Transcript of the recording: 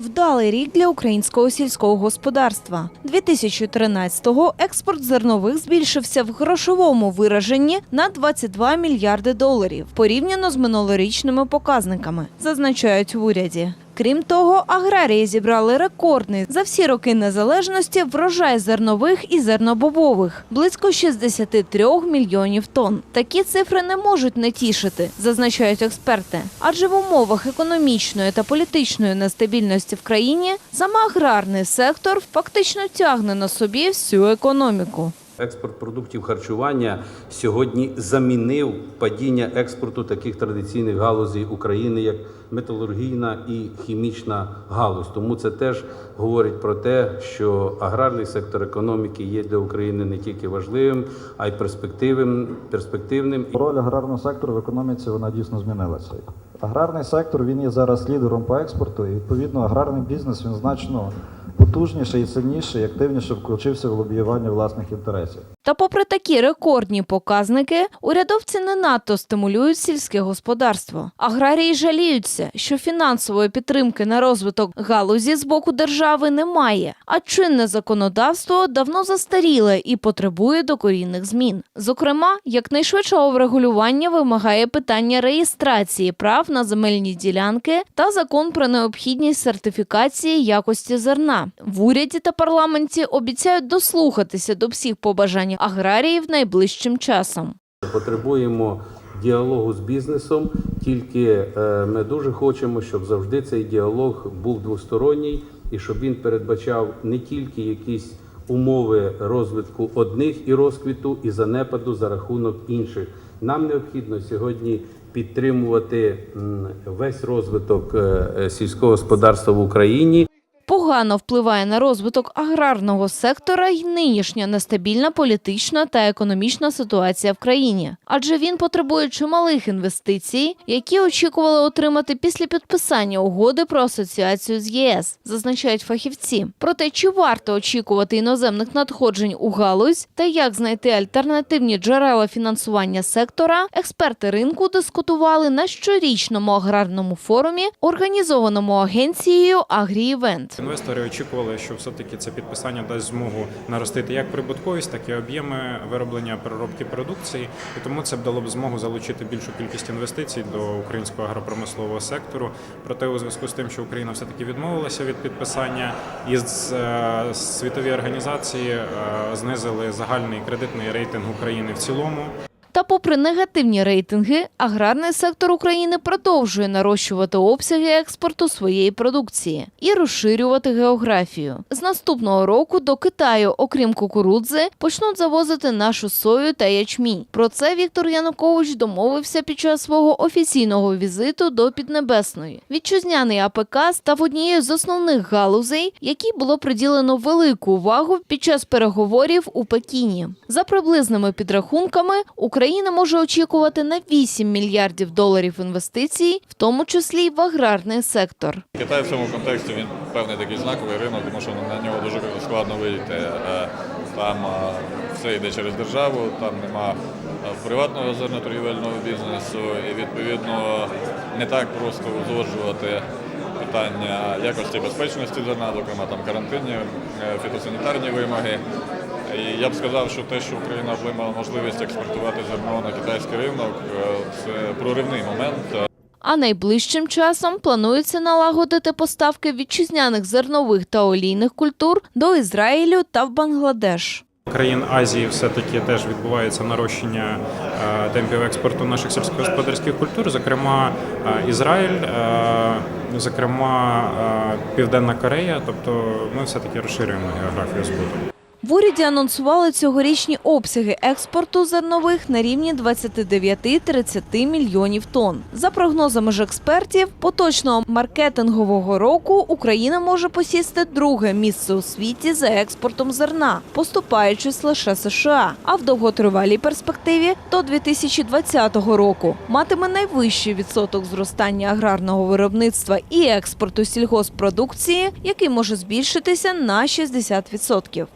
Вдалий рік для українського сільського господарства. 2013-го експорт зернових збільшився в грошовому вираженні на 22 мільярди доларів порівняно з минулорічними показниками, зазначають в уряді. Крім того, аграрії зібрали рекордний за всі роки незалежності врожай зернових і зернобобових близько 63 мільйонів тонн. Такі цифри не можуть не тішити, зазначають експерти. Адже в умовах економічної та політичної нестабільності в країні саме аграрний сектор фактично тягне на собі всю економіку. Експорт продуктів харчування сьогодні замінив падіння експорту таких традиційних галузей України, як металургійна і хімічна галузь. Тому це теж говорить про те, що аграрний сектор економіки є для України не тільки важливим, а й перспективним. перспективним. Роль аграрного сектору в економіці вона дійсно змінилася. Аграрний сектор він є зараз лідером по експорту, і відповідно аграрний бізнес він значно потужніше і сильніше, і активніше включився в лобіювання власних інтересів. Та попри такі рекордні показники, урядовці не надто стимулюють сільське господарство. Аграрії жаліються, що фінансової підтримки на розвиток галузі з боку держави немає, а чинне законодавство давно застаріле і потребує докорінних змін. Зокрема, якнайшвидшого врегулювання вимагає питання реєстрації прав на земельні ділянки та закон про необхідність сертифікації якості зерна. В уряді та парламенті обіцяють дослухатися до всіх побажань аграріїв найближчим часом. Потребуємо діалогу з бізнесом, тільки е, ми дуже хочемо, щоб завжди цей діалог був двосторонній і щоб він передбачав не тільки якісь умови розвитку одних і розквіту і занепаду за рахунок інших. Нам необхідно сьогодні підтримувати весь розвиток е, е, сільського господарства в Україні. Погано впливає на розвиток аграрного сектора й нинішня нестабільна політична та економічна ситуація в країні, адже він потребує чималих інвестицій, які очікували отримати після підписання угоди про асоціацію з ЄС, зазначають фахівці. Проте чи варто очікувати іноземних надходжень у галузь та як знайти альтернативні джерела фінансування сектора, експерти ринку дискутували на щорічному аграрному форумі, організованому агенцією Агріівент. Інвестори очікували, що все-таки це підписання дасть змогу наростити як прибутковість, так і об'єми вироблення переробки продукції. І тому це б дало б змогу залучити більшу кількість інвестицій до українського агропромислового сектору. Проте, у зв'язку з тим, що Україна все таки відмовилася від підписання, і з- е, світові організації е, знизили загальний кредитний рейтинг України в цілому. Та попри негативні рейтинги, аграрний сектор України продовжує нарощувати обсяги експорту своєї продукції і розширювати географію. З наступного року до Китаю, окрім кукурудзи, почнуть завозити нашу сою та ячмінь. Про це Віктор Янукович домовився під час свого офіційного візиту до Піднебесної. Вітчизняний АПК став однією з основних галузей, якій було приділено велику увагу під час переговорів у Пекіні. За приблизними підрахунками, Україна може очікувати на 8 мільярдів доларів інвестицій, в тому числі в аграрний сектор. Китай в цьому контексті він певний такий знаковий ринок, тому що на нього дуже складно вийти. Е, Там е, все йде через державу, там нема приватного зерноторгівельного бізнесу, і відповідно не так просто узгоджувати питання якості безпечності зерна, зокрема там карантинні, е, фітосанітарні вимоги. І я б сказав, що те, що Україна отримала можливість експортувати зерно на китайський ринок, е, це проривний момент. А найближчим часом планується налагодити поставки вітчизняних зернових та олійних культур до Ізраїлю та в Бангладеш. країн Азії все-таки теж відбувається нарощення е, темпів експорту наших сільськогосподарських культур, зокрема Ізраїль, зокрема е, Південна Корея. Тобто ми все-таки розширюємо географію збуту. В уряді анонсували цьогорічні обсяги експорту зернових на рівні 29-30 мільйонів тонн. За прогнозами ж експертів, поточного маркетингового року Україна може посісти друге місце у світі за експортом зерна, поступаючись лише США. А в довготривалій перспективі до 2020 року матиме найвищий відсоток зростання аграрного виробництва і експорту сільгоспродукції, який може збільшитися на 60%.